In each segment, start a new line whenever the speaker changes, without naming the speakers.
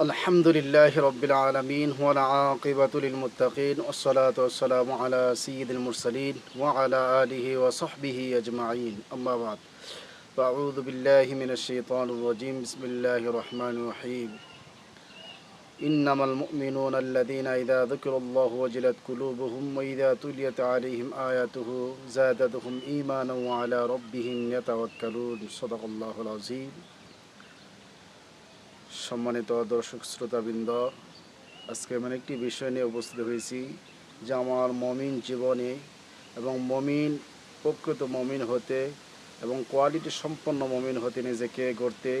الحمد لله رب العالمين والعاقبة للمتقين والصلاة والسلام على سيد المرسلين وعلى آله وصحبه أجمعين. أما بعد فأعوذ بالله من الشيطان الرجيم. بسم الله الرحمن الرحيم. إنما المؤمنون الذين إذا ذكر الله وجلت قلوبهم وإذا تليت عليهم آياته زادتهم إيمانا وعلى ربهم يتوكلون. صدق الله العظيم. সম্মানিত দর্শক শ্রোতাবৃন্দ, আজকে এমন একটি বিষয় নিয়ে উপস্থিত হয়েছি যে আমার মমিন জীবনে এবং মমিন, প্রকৃত মমিন হতে এবং কোয়ালিটি সম্পন্ন মমিন হতে নিজেকে গড়তে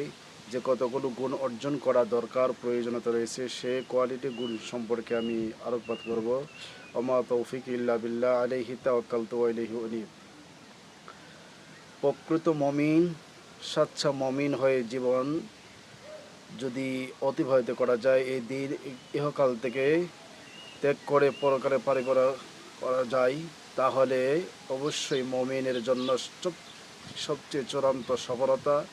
যে কতগুলো গুণ অর্জন করা দরকার, প্রয়োজনীয়তা রয়েছে, সে কোয়ালিটি গুণ সম্পর্কে আমি আলোকপাত করব। অমা তৌফিক ইল্লা বিল্লাহ আলহি তাওয়াক্কালতু আলাইহি উনিব। প্রকৃত মমিন স্বচ্ছ মমিন হয়ে জীবন যদি অতিবাহিত করা যায়, এই দিন ইহকাল থেকে ত্যাগ করে পরকালে পারি করা করা যায়, তাহলে অবশ্যই মমিনের জন্য সব- সবচেয়ে চূড়ান্ত সফলতা,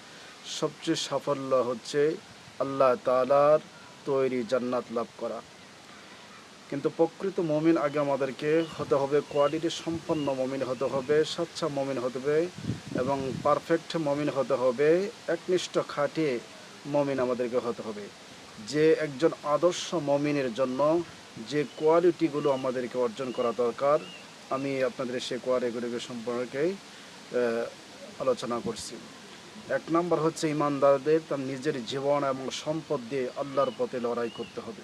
সবচেয়ে সাফল্য হচ্ছে আল্লাহ তালার তৈরি জান্নাত লাভ করা। কিন্তু প্রকৃত মমিন আগে আমাদেরকে হতে হবে কোয়ালিটি সম্পন্ন মমিন হতে হবে, স্বচ্ছ মমিন হতে হবে এবং পারফেক্ট মমিন হতে হবে, একনিষ্ঠ খাটিয়ে মমিন আমাদেরকে হতে হবে। যে একজন আদর্শ মমিনের জন্য যে কোয়ালিটিগুলো আমাদেরকে অর্জন করা দরকার, আমি আপনাদের সেই কোয়ালিটিগুলো সম্পর্কে আলোচনা করছি। এক নম্বর হচ্ছে ইমানদারদের তার নিজের জীবন এবং সম্পদ দিয়ে আল্লাহর পথে লড়াই করতে হবে।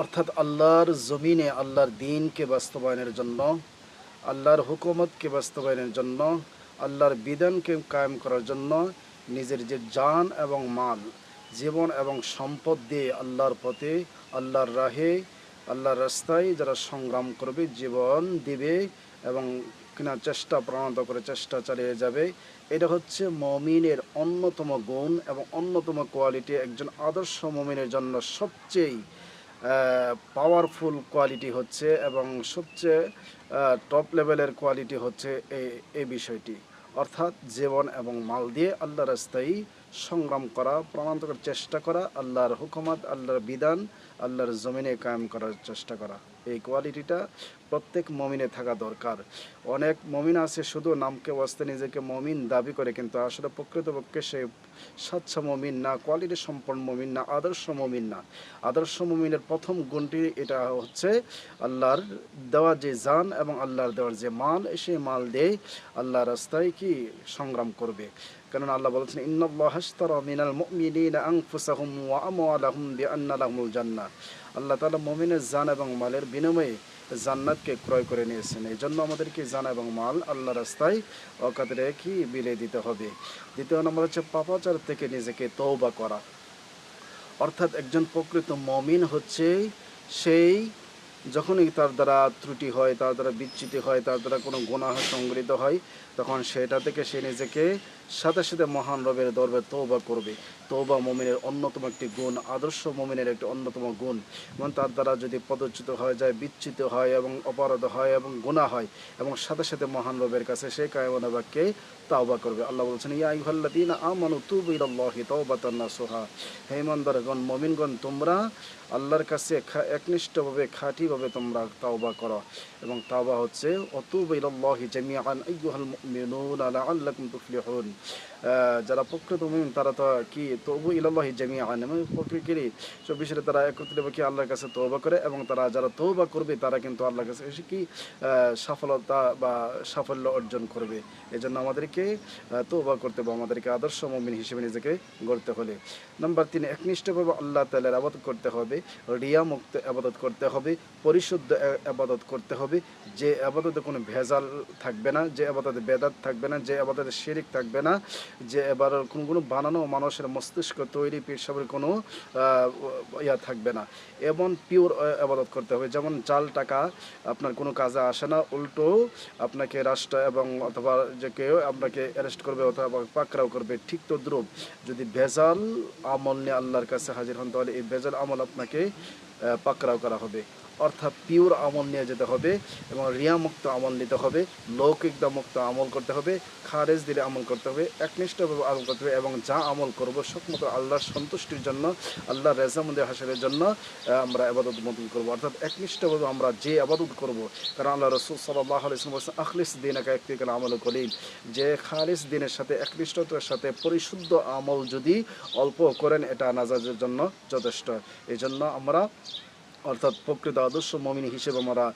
অর্থাৎ আল্লাহর জমিনে আল্লাহর দিনকে বাস্তবায়নের জন্য, আল্লাহর হুকুমতকে বাস্তবায়নের জন্য, আল্লাহর বিধানকে কায়েম করার জন্য নিজের যে জান এবং মাল, জীবন এবং সম্পদ দিয়ে আল্লাহর পথে, আল্লাহর রাহে, আল্লাহর রাস্তায় যারা সংগ্রাম করবে, জীবন দিবে এবং কিনা চেষ্টা প্রণত করে চেষ্টা চালিয়ে যাবে। এটা হচ্ছে মমিনের অন্যতম গুণ এবং অন্যতম কোয়ালিটি। একজন আদর্শ মমিনের জন্য সবচেয়ে পাওয়ারফুল কোয়ালিটি হচ্ছে এবং সবচেয়ে টপ লেভেলের কোয়ালিটি হচ্ছে এই এই বিষয়টি। অর্থাৎ জীবন এবং মাল দিয়ে আল্লাহ রাস্তায় সংগ্রাম করা, প্রমাণিত করার চেষ্টা করা, আল্লাহর হুকুমত, আল্লাহর বিধান, আল্লাহর জমিনে কায়েম করার চেষ্টা করা। এই কোয়ালিটিটা প্রত্যেক মমিনে থাকা দরকার। অনেক মমিন আছে, শুধু নামকে বসতে নিজেকে মমিন দাবি করে, কিন্তু আসলে প্রকৃতপক্ষে সে স্বচ্ছ মমিন না, কোয়ালিটি সম্পন্ন মমিন না, আদর্শ মমিন না। আদর্শ মমিনের প্রথম গুণটি এটা হচ্ছে আল্লাহর দেওয়া যে জান এবং আল্লাহর দেওয়ার যে মাল, সেই মাল দিয়ে আল্লাহ রাস্তায় কি সংগ্রাম করবে। কেননা আল্লাহ বলেছেন, ইন্নাল্লাহ হাশতারা মিনাল মুমিনিনা আল্লাহ তাআলা মুমিনের জান এবং মালের বিনিময়ে জান্নাতকে ক্রয় করে নিয়েছেন। এই জন্য আমাদেরকে জান এবং মাল আল্লাহ রাস্তায় অকাতরে কি বিলে দিতে হবে। দ্বিতীয় নম্বর হচ্ছে পাপাচার থেকে নিজেকে তৌবা করা। অর্থাৎ একজন প্রকৃত মমিন হচ্ছে সেই যখনই তার দ্বারা ত্রুটি হয়, তার দ্বারা বিচ্যুতি হয়, তার দ্বারা কোনো গুনাহ সংগৃহীত হয়, তখন সেটা থেকে সে নিজেকে সাথে সাথে মহান রবের দরবে তৌবা করবে। তৌবা মমিনের অন্যতম একটি গুণ, আদর্শ মমিনের একটি অন্যতম গুণ। এবং তার দ্বারা যদি পদচ্যুত হয়ে, যায় বিচ্যুত হয় এবং অপরাধ হয় এবং গুণা হয়, এবং সাথে সাথে মহান রবের কাছে সেই কায়মনা বাক্যে তাওবা করবে। আল্লাহ বলছেন, ইয়া আইহাল্লাদিন আমানু তুবু ইলাল্লাহি তাওবাতান নাসুহা। হে ইমানদারগণ, মুমিনগণ, তোমরা আল্লাহর কাছে একনিষ্ঠভাবে, খাঁটিভাবে তোমরা তাওবা করো। এবং তাওবা হচ্ছে, অতুবু ইলাল্লাহি জামিআন আইয়ুহাল মুমিনুনা লাআল্লাকুম তুফলিহুন। যারা প্রকৃত মুমিন, তারা তো কি তবু ইলাল্লাহি জামিআন এবং প্রকৃতির সব বিষয়ে তারা একত্রিতভাবে আল্লাহর কাছে তওবা করে এবং তারা যারা তওবা করবে তারা কিন্তু আল্লাহর কাছে এসে কি সফলতা বা সাফল্য অর্জন করবে। এজন্য আমাদেরকে আহ, তওবা করতে হবে আমাদেরকে আদর্শ মুমিন হিসেবে নিজেকে গড়তে হলে। নাম্বার তিন একনিষ্ঠভাবে আল্লাহ তাআলার আবাদত করতে হবে রিয়া মুক্ত আবাদত করতে হবে পরিশুদ্ধ আবাদত করতে হবে। যে আবাদতে কোনো ভেজাল থাকবে না যে আবাদতে বেদাত থাকবে না যে আবাদতে শিরিক থাকবে না যে এবার কোনো কোনো বানানো মানুষের মস্তিষ্ক তৈরি পেশাবের কোনো ইয়া থাকবে না। এবং পিওর আবাদত করতে হবে। যেমন জাল টাকা, আপনার কোনো কাজে আসে না, উল্টো আপনাকে রাষ্ট্র এবং অথবা যে কেউ আপনাকে অ্যারেস্ট করবে অথবা পাকড়াও করবে। ঠিক তো দ্রুপ যদি ভেজাল আমল নিয়ে আল্লাহর কাছে হাজির হন, তাহলে এই ভেজাল আমল আপনাকে পাকড়াও করা হবে। অর্থাৎ পিওর আমল নিয়ে যেতে হবে এবং রিয়ামুক্ত আমল নিতে হবে। লৌকিকতা মুক্ত আমল করতে হবে। খারেজ দিলে আমল করতে হবে। একনিষ্ঠভাবে আমল করতে হবে এবং যা আমল করব সকমাত্র আল্লাহর সন্তুষ্টির জন্য, আল্লাহর রেজামন্দি হাসারের জন্য আমরা আবাদত মতন করব। অর্থাৎ একনিষ্ঠভাবে আমরা যে আবাদত করব, কারণ আল্লাহ রসুল সাল্লাহ আলিয়াল্লাম বলছেন, আখলিস দিন একা একটি আমল কলিল যে খালিস দিনের সাথে, একনিষ্ঠতার সাথে পরিশুদ্ধ আমল যদি অল্প করেন, এটা নাজাজের জন্য যথেষ্ট। এই জন্য আমরা অর্থাৎ প্রকৃত আদর্শ মমিন হিসেবে আমরা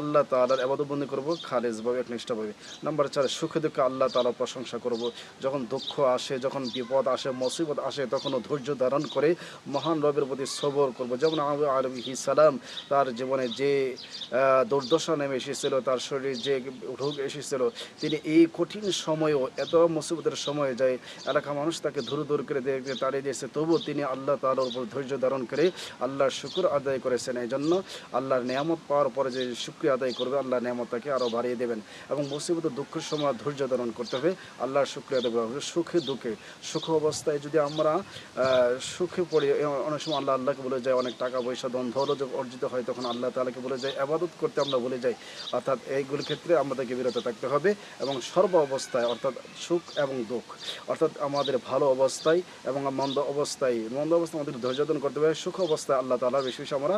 আল্লাহ তালার আবাদবন্দি করব খালেজভাবে একনিষ্ঠভাবে নাম্বার চার, সুখে দুঃখে আল্লাহ তালার প্রশংসা করব। যখন দুঃখ আসে, যখন বিপদ আসে, মুসিবত আসে তখনও ধৈর্য ধারণ করে মহান রবের প্রতি সবর করব। যেমন আবু আলহি সালাম, তার জীবনে যে দুর্দশা নেমে এসেছিল, তার শরীরে যে রোগ এসেছিল, তিনি এই কঠিন সময়েও এত মুসিবতের সময়ে যায়, এলাকা মানুষ তাকে ধুরু ধুর করে দেখতে, তাড়িয়ে দিয়েছে। তবুও তিনি আল্লাহ তালার উপর ধৈর্য ধারণ করে আল্লাহর শুকুর আদায় করেছেন। এই জন্য আল্লাহর নিয়ামত পাওয়ার পরে যে শুক্রিয়া আদায় করবে আল্লাহ নিয়ামত তাকে আরও বাড়িয়ে দেবেন এবং মুসিবত দুঃখের সময় ধৈর্য ধারণ করতে হবে। আল্লাহর করতে হবে সুখে দুঃখে। সুখ অবস্থায় যদি আমরা সুখে পড়ি অনেক সময় আল্লাহ আল্লাহকে বলে যায়, অনেক টাকা পয়সা ধন দৌলত অর্জিত হয়, তখন আল্লাহ তালাকে বলে যায় আবাদত করতে আমরা বলে যাই। অর্থাৎ এইগুলির ক্ষেত্রে আমাদেরকে বিরত থাকতে হবে এবং সর্ব অবস্থায়, অর্থাৎ সুখ এবং দুঃখ, অর্থাৎ আমাদের ভালো অবস্থায় এবং মন্দ অবস্থায় মন্দ অবস্থায় আমাদের ধৈর্য ধারণ করতে হবে। সুখ অবস্থায় আল্লাহ তালার বেশি বেশি আমরা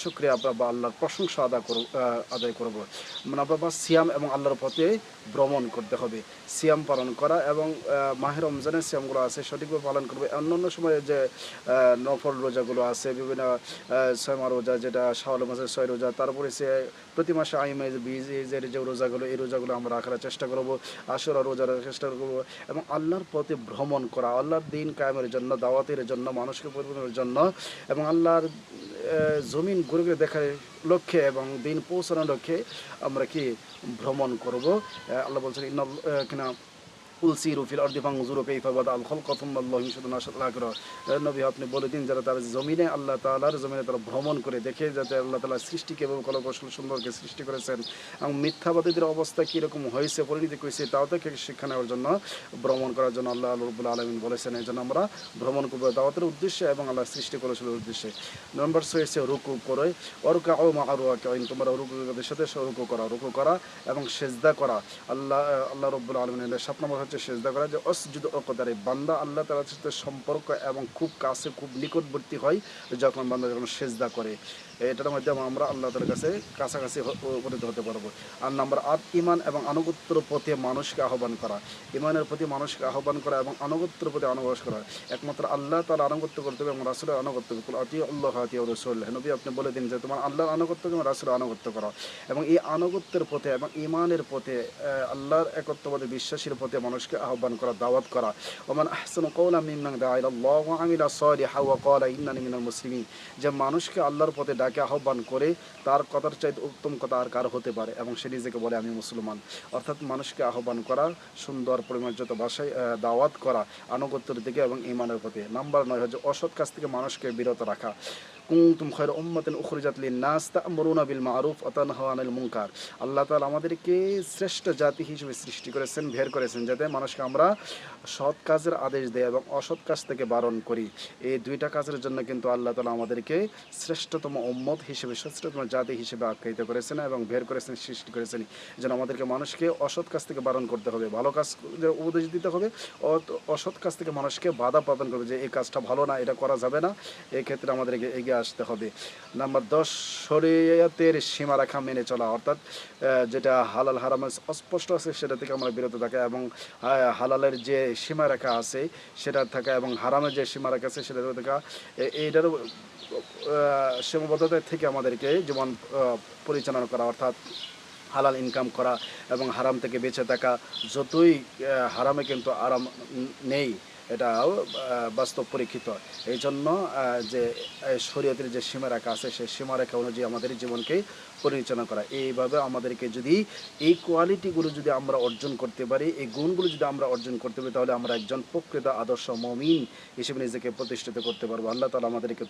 শুক্রিয়া বা আল্লাহর প্রশংসা আদা করব আদায় করব। মানে আমরা সিয়াম এবং আল্লাহর পথে ভ্রমণ করতে হবে। সিয়াম পালন করা এবং মাহের রমজানের সিয়ামগুলো আছে, সঠিকভাবে পালন করবে। অন্যান্য সময়ে যে নফল রোজাগুলো আছে, বিভিন্ন ছয়মা রোজা যেটা শাওয়াল মাসের ছয় রোজা, তারপরে সে প্রতি মাসে আইমে বীজের যে রোজাগুলো, এই রোজাগুলো আমরা রাখার চেষ্টা করব আসরা রোজা রাখার চেষ্টা করব এবং আল্লাহর পথে ভ্রমণ করা, আল্লাহর দিন কায়েমের জন্য, দাওয়াতের জন্য, মানুষকে পরিবর্তনের জন্য এবং আল্লাহর জমিন ঘুরে ঘুরে দেখার লক্ষ্যে এবং দিন পৌঁছানোর লক্ষ্যে আমরা কি ভ্রমণ করব? আল্লাহ বলছেন কিনা উলসিরু ফিল কাইফা বাদা আল খালকা থুম্মা নবী, আপনি বলে দিন যারা তার জমিনে আল্লাহ তাআলার জমিনে তারা ভ্রমণ করে দেখে যাতে আল্লাহ তাআলা সৃষ্টিকে এবং কলকৌশল সুন্দরকে সৃষ্টি করেছেন এবং মিথ্যাবাদীদের অবস্থা কীরকম হয়েছে, পরিণতি করেছে তাও থেকে শিক্ষা নেওয়ার জন্য, ভ্রমণ করার জন্য আল্লাহ রব্বুল আলমিন বলেছেন। এই জন্য আমরা ভ্রমণ করব দাওয়াতের উদ্দেশ্যে এবং আল্লাহ সৃষ্টি করেছিল উদ্দেশ্যে। নম্বর হয়েছে রুকু করে অরুকা ও মা আরু তোমরা রুকুদের সাথে রুকু করা রুকু করা এবং সেজদা করা। আল্লাহ আল্লাহ রব্বুল আলমিনের সাত নম্বর হচ্ছে সেজদা করা যে অসজুদ অকদারে বান্দা আল্লাহ তালার সাথে সম্পর্ক এবং খুব কাছে, খুব নিকটবর্তী হয় যখন বান্দা যখন সেজদা করে। এটার মাধ্যমে আমরা আল্লাহ তালার কাছে কাছাকাছি উপনীত হতে পারব। আর নাম্বার আট ইমান এবং আনুগত্যর পথে মানুষকে আহ্বান করা। ইমানের প্রতি মানুষকে আহ্বান করা এবং আনুগত্যের প্রতি অনুবাস করা। একমাত্র আল্লাহ তার আনুগত্য করতে হবে এবং রাসুলের আনুগত্য হবে। আতি আল্লাহ আতি রসুল। নবী, আপনি বলে দিন যে তোমার আল্লাহর আনুগত্য এবং রাসুলের আনুগত্য করো। এবং এই আনুগত্যের পথে এবং ইমানের পথে আল্লাহর একত্ববাদী বিশ্বাসীর পথে মানুষকে আহ্বান করা, দাওয়াত করা। ওমান আহসানু কওলা মিম্মান দাআ ইলাল্লাহ ওয়া আমিলা সালিহা ওয়া ক্বালা ইন্নানি মিনাল মুসলিমিন। যে মানুষকে আল্লাহর পথে ডাকে আহ্বান করে তার কথার চাইতে উত্তম কথা আর কার হতে পারে এবং সে নিজেকে বলে, আমি মুসলমান। অর্থাৎ মানুষকে আহ্বান করা, সুন্দর পরিমার্জিত ভাষায় দাওয়াত করা, আনুগত্যের দিকে এবং ইমানের প্রতি। নাম্বার নয় হচ্ছে অসৎ কাজ থেকে মানুষকে বিরত রাখা। কুনতুম খৈর উম্মাতিন উখরিজাত লিন-নাস তা'মুরুনা বিল মা'রুফ ওয়া তানহাউনা আনিল আল্লাহ তাআলা আমাদেরকে শ্রেষ্ঠ জাতি হিসেবে সৃষ্টি করেছেন, বের করেছেন, যাতে মানুষকে আমরা সৎ কাজের আদেশ দেয় এবং অসৎ কাজ থেকে বারণ করি। এই দুইটা কাজের জন্য কিন্তু আল্লাহ তাআলা আমাদেরকে শ্রেষ্ঠতম উম্মত হিসেবে, শ্রেষ্ঠতম জাতি হিসেবে আখ্যায়িত করেছেন এবং বের করেছেন, সৃষ্টি করেছেন। যেন আমাদেরকে মানুষকে অসৎ কাজ থেকে বারণ করতে হবে, ভালো কাজ উপদেশ দিতে হবে অসৎ কাজ থেকে মানুষকে বাধা প্রদান করবে যে, এই কাজটা ভালো না, এটা করা যাবে না। এক্ষেত্রে ক্ষেত্রে আমাদেরকে এগিয়ে আসতে হবে। নাম্বার দশ শরীয়তের সীমারেখা মেনে চলা অর্থাৎ যেটা হালাল হারামের অস্পষ্ট আছে সেটা থেকে আমরা বিরত থাকা এবং হালালের যে সীমারেখা আছে সেটা থাকা এবং হারামের যে সীমারেখা আছে সেটা থাকা এ- এইটার আহ, সীমাবদ্ধতা থেকে আমাদেরকে জীবন পরিচালনা করা অর্থাৎ হালাল ইনকাম করা এবং হারাম থেকে বেঁচে থাকা যতই হারামে কিন্তু আরাম নেই। এটাও বাস্তব পরীক্ষিত। এই জন্য যে শরীয়তের যে সীমারেখা আছে, সেই সীমারেখা অনুযায়ী আমাদের জীবনকে পরিচালনা করা। এইভাবে আমাদেরকে যদি এই কোয়ালিটিগুলো যদি আমরা অর্জন করতে পারি, এই গুণগুলো যদি আমরা অর্জন করতে পারি, তাহলে আমরা একজন প্রকৃত আদর্শ মমিন হিসেবে নিজেকে প্রতিষ্ঠিত করতে পারব। আল্লাহ তালা আমাদেরকে